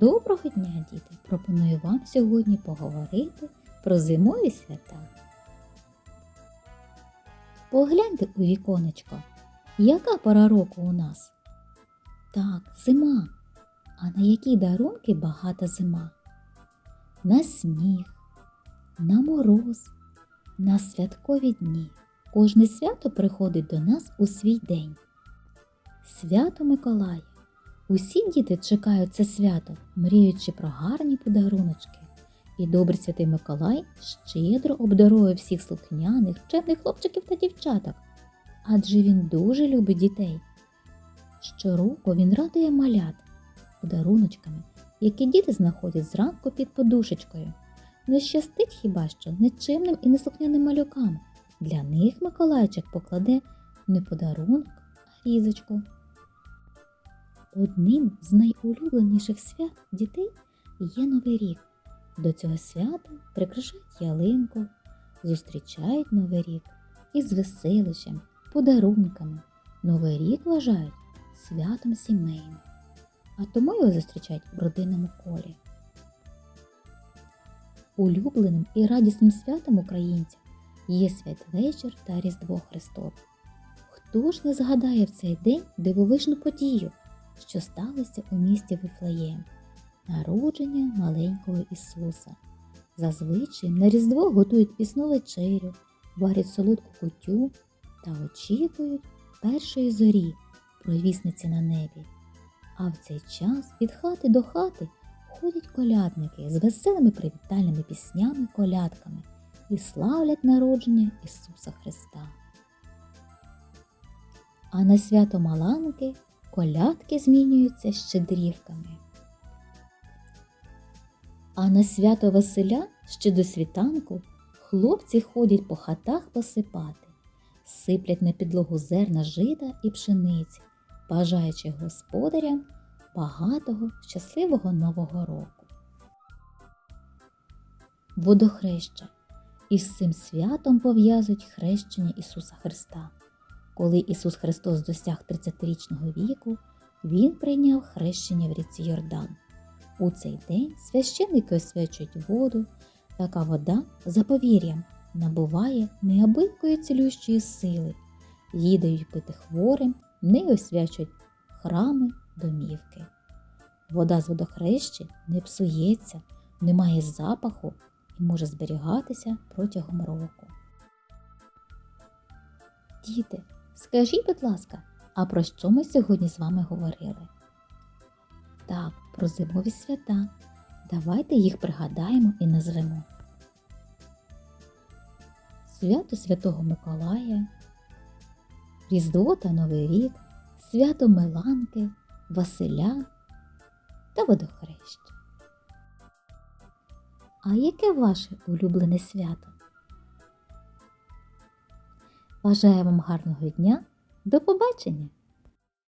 Доброго дня, діти! Пропоную вам сьогодні поговорити про зимові свята. Погляньте у віконечко, яка пора року у нас? Так, зима. А на які дарунки багата зима? На сніг, на мороз, на святкові дні. Кожне свято приходить до нас у свій день. Свято Миколая. Усі діти чекають це свято, мріючи про гарні подаруночки. І добрий святий Миколай щедро обдарує всіх слухняних, чемних хлопчиків та дівчаток, адже він дуже любить дітей. Щороку він радує малят подаруночками, які діти знаходять зранку під подушечкою. Не щастить хіба що нечимним і неслухняним малюкам. Для них Миколайчик покладе не подарунок, а різочку. Одним з найулюбленіших свят дітей є Новий рік. До цього свята прикрашають ялинку, зустрічають Новий рік із веселищем, подарунками. Новий рік вважають святом сімейним, а тому його зустрічають в родинному колі. Улюбленим і радісним святом українців є святвечір та Різдво Христове. Хто ж не згадає в цей день дивовижну подію? Що сталося у місті Вифлеєм народження маленького Ісуса. Зазвичай на Різдво готують пісну вечерю, варять солодку кутю та очікують першої зорі, провісниці на небі. А в цей час від хати до хати ходять колядники з веселими привітальними піснями, колядками і славлять народження Ісуса Христа. А на свято Маланки колядки змінюються щедрівками. А на свято Василя ще до світанку хлопці ходять по хатах посипати, сиплять на підлогу зерна жита і пшениці, бажаючи господарям багатого щасливого нового року. Водохреща. Із цим святом пов'язують хрещення Ісуса Христа. Коли Ісус Христос досяг 30-річного віку, Він прийняв хрещення в ріці Йордан. У цей день священники освячують воду, така вода за повір'ям набуває неабиякої цілющої сили, їй дають пити хворим, нею освячують храми, домівки. Вода з водохрещі не псується, не має запаху і може зберігатися протягом року. Діти, Скажіть, будь ласка, а про що ми сьогодні з вами говорили? Так, про зимові свята. Давайте їх пригадаємо і назвемо. Свято Святого Миколая, Різдво та Новий рік, свято Меланки, Василя та Водохреща. А яке ваше улюблене свято? Бажаю вам гарного дня. До побачення!